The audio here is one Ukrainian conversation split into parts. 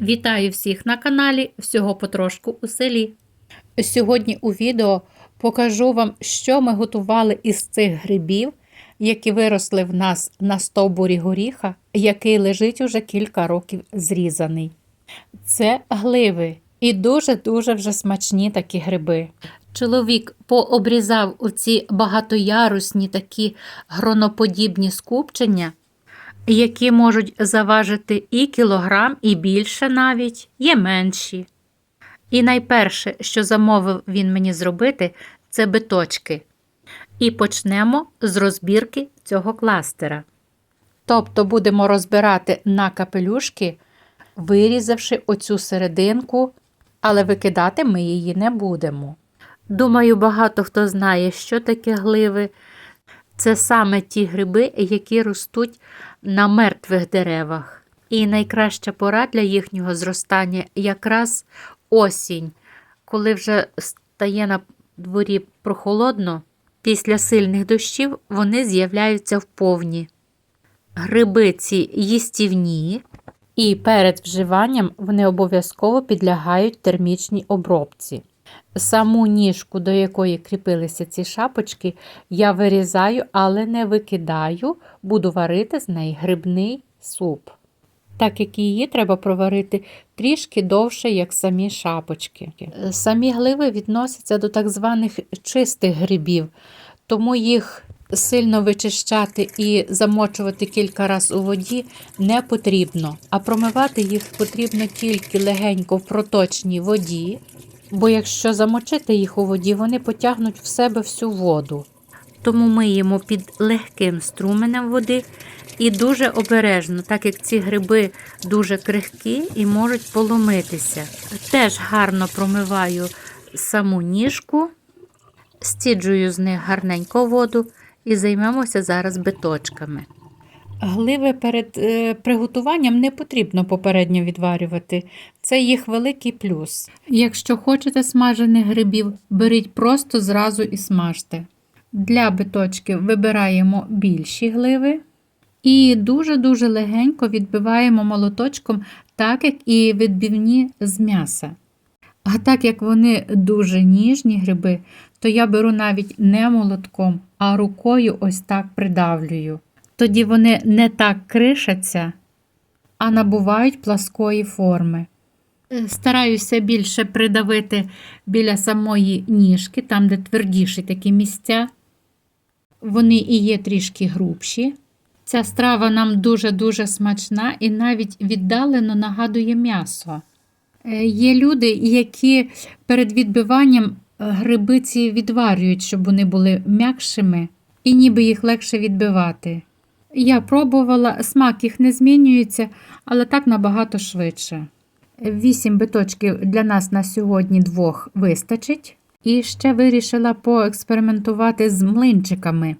Вітаю всіх на каналі Всього потрошку у селі. Сьогодні у відео покажу вам, що ми готували із цих грибів, які виросли в нас на стовбурі горіха, який лежить уже кілька років зрізаний. Це гливи і дуже-дуже вже смачні такі гриби. Чоловік пообрізав оці багатоярусні такі гроноподібні скупчення, які можуть заважити і кілограм, і більше навіть, є менші. І найперше, що замовив він мені зробити, це биточки. І почнемо з розбірки цього кластера. Тобто будемо розбирати на капелюшки, вирізавши оцю серединку, але викидати ми її не будемо. Думаю, багато хто знає, що таке гливи. Це саме ті гриби, які ростуть на мертвих деревах. І найкраща пора для їхнього зростання якраз осінь, коли вже стає на дворі прохолодно, після сильних дощів вони з'являються вповні. Гриби ці їстівні, і перед вживанням вони обов'язково підлягають термічній обробці. Саму ніжку, до якої кріпилися ці шапочки, я вирізаю, але не викидаю, буду варити з неї грибний суп. Так як її треба проварити трішки довше, як самі шапочки. Самі гливи відносяться до так званих чистих грибів, тому їх сильно вичищати і замочувати кілька разів у воді не потрібно, а промивати їх потрібно тільки легенько в проточній воді, бо якщо замочити їх у воді, вони потягнуть в себе всю воду. Тому миємо під легким струменем води і дуже обережно, так як ці гриби дуже крихкі і можуть поломитися. Теж гарно промиваю саму ніжку, стіджую з них гарненько воду і займемося зараз биточками. Гливи перед е, приготуванням не потрібно попередньо відварювати. Це їх великий плюс. Якщо хочете смажених грибів, беріть просто зразу і смажте. Для биточків вибираємо більші гливи і дуже-дуже легенько відбиваємо молоточком, так як і відбивні з м'яса. А так як вони дуже ніжні гриби, то я беру навіть не молотком, а рукою ось так придавлюю. Тоді вони не так кришаться, а набувають пласкої форми. Стараюся більше придавити біля самої ніжки, там, де твердіші такі місця. Вони і є трішки грубші. Ця страва нам дуже-дуже смачна і навіть віддалено нагадує м'ясо. Е, Є люди, які перед відбиванням е, гриби ці відварюють, щоб вони були м'якшими і ніби їх легше відбивати. Я пробувала, смак їх не змінюється, але так набагато швидше. Вісім биточків для нас на сьогодні двох вистачить. І ще вирішила поекспериментувати з млинчиками.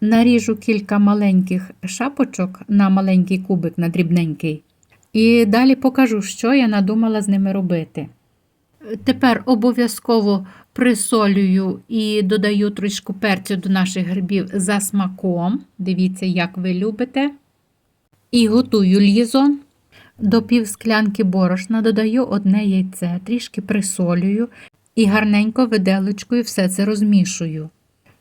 Наріжу кілька маленьких шапочок на маленький кубик на дрібненький. І далі покажу, що я надумала з ними робити. Тепер обов'язково присолюю і додаю трішку перцю до наших грибів за смаком. Дивіться, як ви любите. І готую лізон. До пів склянки борошна додаю одне яйце, трішки присолюю і гарненько виделочкою все це розмішую.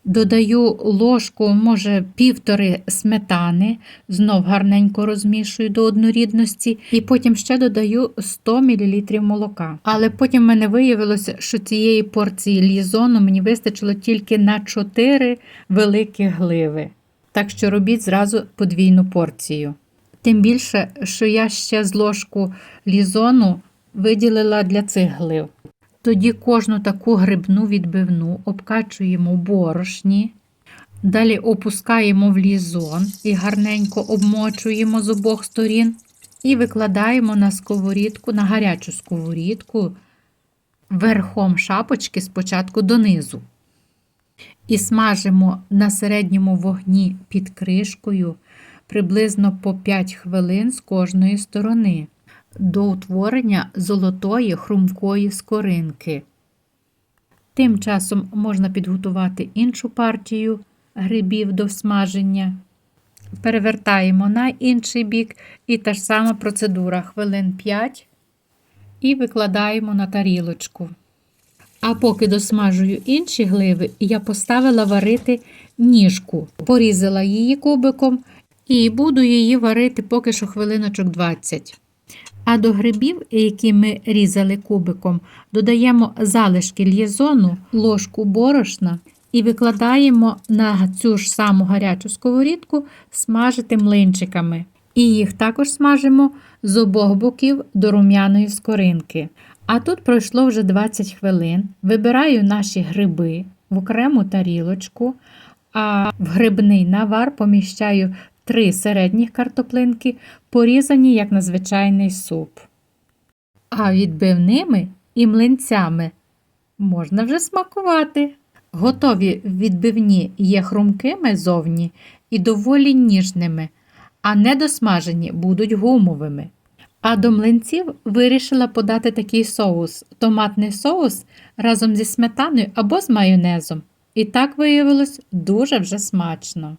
Додаю ложку, може, півтори сметани, знов гарненько розмішую до однорідності, і потім ще додаю 100 мл молока. Але потім в мене виявилося, що цієї порції лізону мені вистачило тільки на 4 великі гливи. Так що робіть зразу подвійну порцію. Тим більше, що я ще з ложку лізону виділила для цих глив. Тоді кожну таку грибну відбивну обкачуємо в борошні, далі опускаємо в лізон і гарненько обмочуємо з обох сторін і викладаємо на сковорідку, на гарячу сковорідку верхом шапочки спочатку донизу. І смажимо на середньому вогні під кришкою приблизно по 5 хвилин з кожної сторони до утворення золотої хрумкої скоринки. Тим часом можна підготувати іншу партію грибів до смаження. Перевертаємо на інший бік і та ж сама процедура хвилин 5 і викладаємо на тарілочку. А поки досмажую інші гливи, я поставила варити ніжку, порізала її кубиком і буду її варити поки що хвилиночок 20. А до грибів, які ми різали кубиком, додаємо залишки л'єзону, ложку борошна і викладаємо на цю ж саму гарячу сковорідку смажити млинчиками. І їх також смажимо з обох боків до рум'яної скоринки. А тут пройшло вже 20 хвилин. Вибираю наші гриби в окрему тарілочку, а в грибний навар поміщаю три середніх картоплинки, порізані як на звичайний суп. А відбивними і млинцями можна вже смакувати. Готові відбивні є хрумкими зовні і доволі ніжними, а недосмажені будуть гумовими. А до млинців вирішила подати такий соус томатний соус разом зі сметаною або з майонезом. І так виявилось дуже вже смачно.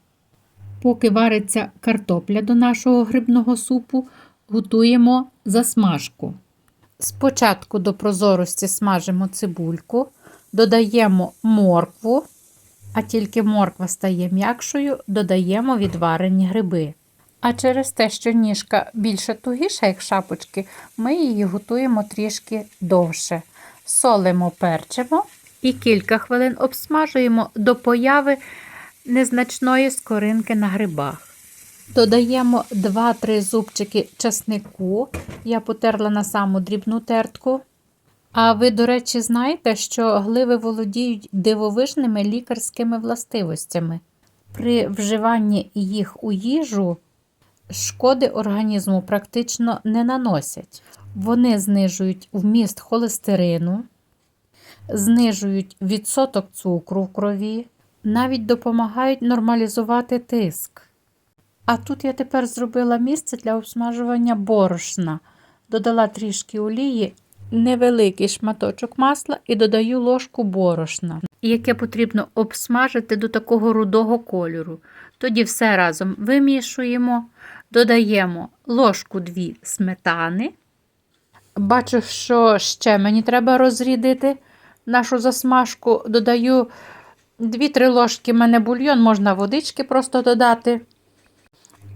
Поки вариться картопля до нашого грибного супу, готуємо засмажку. Спочатку до прозорості смажимо цибульку, додаємо моркву, а тільки морква стає м'якшою, додаємо відварені гриби. А через те, що ніжка більше тугіша, як шапочки, ми її готуємо трішки довше. Солимо, перчимо і кілька хвилин обсмажуємо до появи незначної скоринки на грибах. Додаємо 2-3 зубчики часнику. Я потерла на саму дрібну тертку. А ви, до речі, знаєте, що гливи володіють дивовижними лікарськими властивостями. При вживанні їх у їжу шкоди організму практично не наносять. Вони знижують вміст холестерину, знижують відсоток цукру в крові, навіть допомагають нормалізувати тиск. А тут я тепер зробила місце для обсмажування борошна, додала трішки олії, невеликий шматочок масла і додаю ложку борошна, яке потрібно обсмажити до такого рудого кольору. Тоді все разом вимішуємо, додаємо ложку 2 сметани. Бачу, що ще мені треба розрідити нашу засмажку. Додаю 2-3 ложки мене бульйон, можна водички просто додати.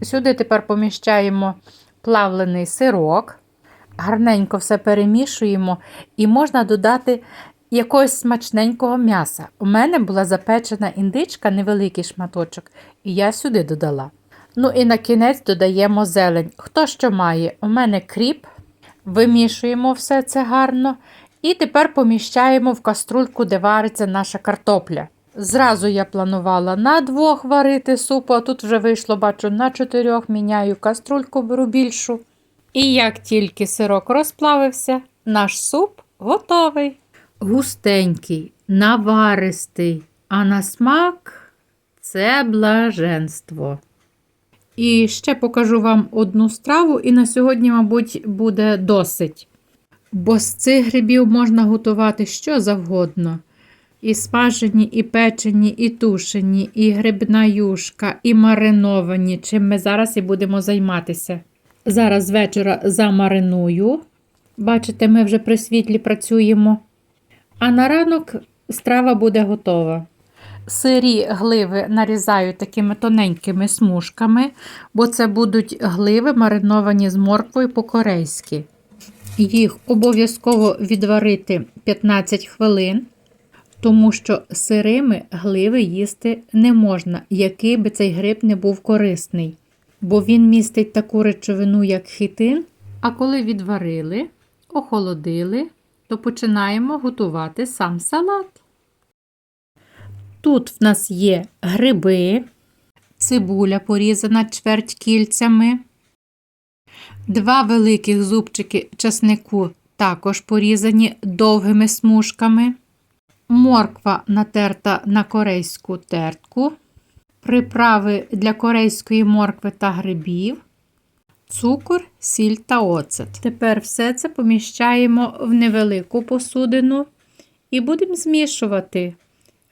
Сюди тепер поміщаємо плавлений сирок, гарненько все перемішуємо і можна додати якогось смачненького м'яса. У мене була запечена індичка, невеликий шматочок, і я сюди додала. Ну і на кінець додаємо зелень. Хто що має? У мене кріп, вимішуємо все це гарно. І тепер поміщаємо в каструльку, де вариться наша картопля. Зразу я планувала на двох варити супу, а тут вже вийшло, бачу, на чотирьох міняю каструльку, беру більшу. І як тільки сирок розплавився, наш суп готовий. Густенький, наваристий, а на смак це блаженство. І ще покажу вам одну страву, і на сьогодні, мабуть, буде досить. Бо з цих грибів можна готувати що завгодно. І смажені, і печені, і тушені, і грибна юшка, і мариновані, чим ми зараз і будемо займатися. Зараз вечора замариную. Бачите, ми вже при світлі працюємо. А на ранок страва буде готова. Сирі гливи нарізаю такими тоненькими смужками, бо це будуть гливи мариновані з морквою по-корейськи. Їх обов'язково відварити 15 хвилин, тому що сирими гливи їсти не можна, який би цей гриб не був корисний, бо він містить таку речовину, як хітин. А коли відварили, охолодили, то починаємо готувати сам салат. Тут в нас є гриби, цибуля порізана чверть кільцями, два великих зубчики часнику також порізані довгими смужками, морква натерта на корейську тертку, приправи для корейської моркви та грибів, цукор, сіль та оцет. Тепер все це поміщаємо в невелику посудину і будемо змішувати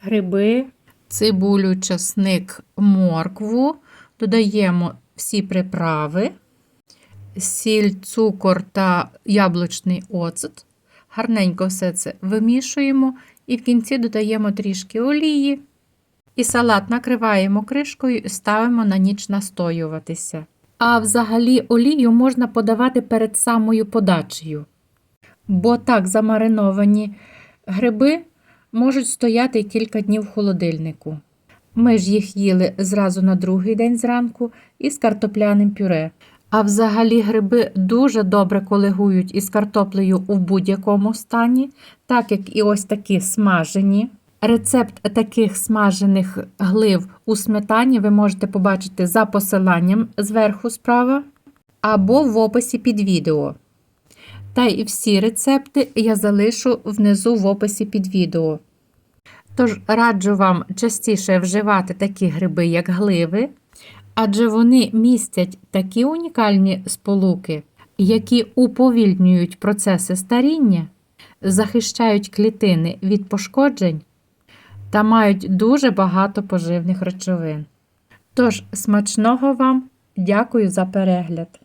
гриби, цибулю, часник, моркву, додаємо всі приправи, сіль, цукор та яблучний оцет. Гарненько все це вимішуємо і в кінці додаємо трішки олії. І салат накриваємо кришкою і ставимо на ніч настоюватися. А взагалі олію можна подавати перед самою подачею. Бо так замариновані гриби можуть стояти кілька днів в холодильнику. Ми ж їх їли зразу на другий день зранку із картопляним пюре. А взагалі гриби дуже добре колегують із картоплею у будь-якому стані, так як і ось такі смажені. Рецепт таких смажених глив у сметані ви можете побачити за посиланням зверху справа або в описі під відео. Та й всі рецепти я залишу внизу в описі під відео. Тож раджу вам частіше вживати такі гриби, як гливи, адже вони містять такі унікальні сполуки, які уповільнюють процеси старіння, захищають клітини від пошкоджень та мають дуже багато поживних речовин. Тож, смачного вам, дякую за перегляд!